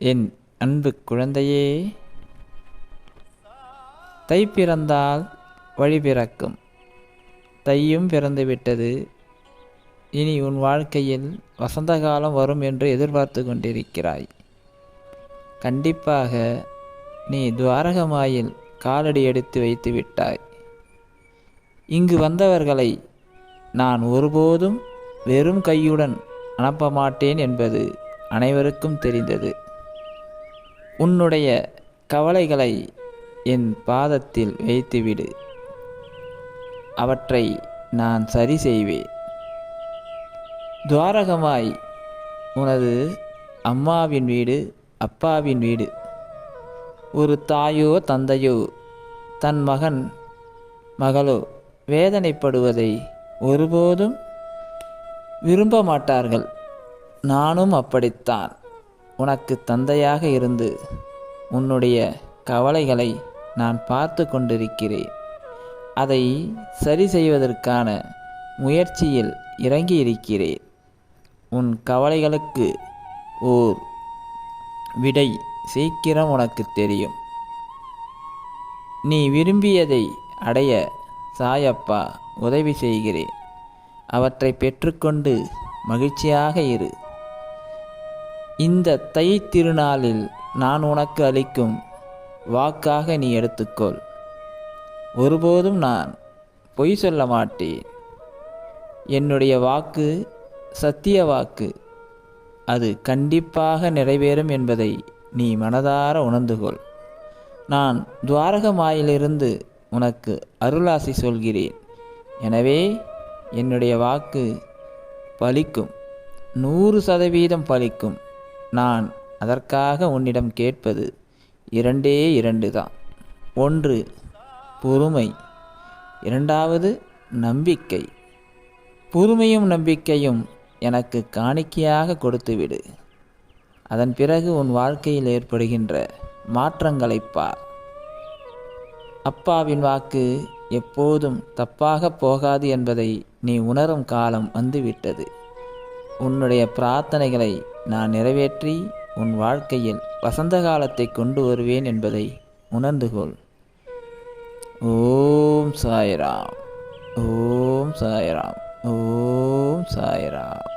என் அன்பு குழந்தையே தை பிறந்தால் வழி பிறக்கும். தையும் பிறந்துவிட்டது இனி உன் வாழ்க்கையில் வசந்த காலம் வரும் என்று எதிர்பார்த்து கொண்டிருக்கிறாய். கண்டிப்பாக நீ துவாரகமாயில் காலடி எடுத்து வைத்து விட்டாய். இங்கு வந்தவர்களை நான் ஒருபோதும் வெறும் கையுடன் அனுப்ப மாட்டேன் என்பது அனைவருக்கும் தெரிந்தது. உன்னுடைய கவலைகளை என் பாதத்தில் வைத்துவிடு. அவற்றை நான் சரி செய்வேன். துவாரகமாய் உனது அம்மாவின் வீடு அப்பாவின் வீடு. ஒரு தாயோ தந்தையோ தன் மகன் மகளோ வேதனைப்படுவதை ஒருபோதும் விரும்ப மாட்டார்கள் நானும் அப்படித்தான். உனக்கு தந்தையாக இருந்து உன்னுடைய கவலைகளை நான் பார்த்து கொண்டிருக்கிறேன். அதை சரி செய்வதற்கான முயற்சியில் இறங்கி இருக்கிறேன் உன் கவலைகளுக்கு ஓர் விடை சீக்கிரம் உனக்கு தெரியும். நீ விரும்பியதை அடைய சாயப்பா உதவி செய்கிறேன். அவற்றை பெற்றுக்கொண்டு மகிழ்ச்சியாக இரு. இந்த தை திருநாளில் நான் உனக்கு அளிக்கும் வாக்காக நீ எடுத்துக்கொள். ஒருபோதும் நான் பொய் சொல்ல மாட்டேன். என்னுடைய வாக்கு சத்திய வாக்கு. அது கண்டிப்பாக நிறைவேறும் என்பதை நீ மனதார உணர்ந்துகொள். நான் துவாரகமாயிலிருந்து உனக்கு அருளாசி சொல்கிறேன். எனவே என்னுடைய வாக்கு பலிக்கும். நூறு சதவீதம் பலிக்கும். நான் அதற்காக உன்னிடம் கேட்பது இரண்டே இரண்டு தான். ஒன்று பொறுமை. இரண்டாவது நம்பிக்கை. பொறுமையும் நம்பிக்கையும் எனக்கு காணிக்கையாக கொடுத்துவிடு. அதன் பிறகு உன் வாழ்க்கையில் ஏற்படுகின்ற மாற்றங்களைப் பார் அப்பாவின் வாக்கு எப்போதும் தப்பாக போகாது என்பதை நீ உணரும் காலம் வந்துவிட்டது. உன்னுடைய பிரார்த்தனைகளை நான் நிறைவேற்றி உன் வாழ்க்கையில் வசந்த காலத்தை கொண்டு வருவேன் என்பதை உணர்ந்து கொள். ஓம் சாய்ராம். ஓம் சாய்ராம். ஓம் சாய்ராம்.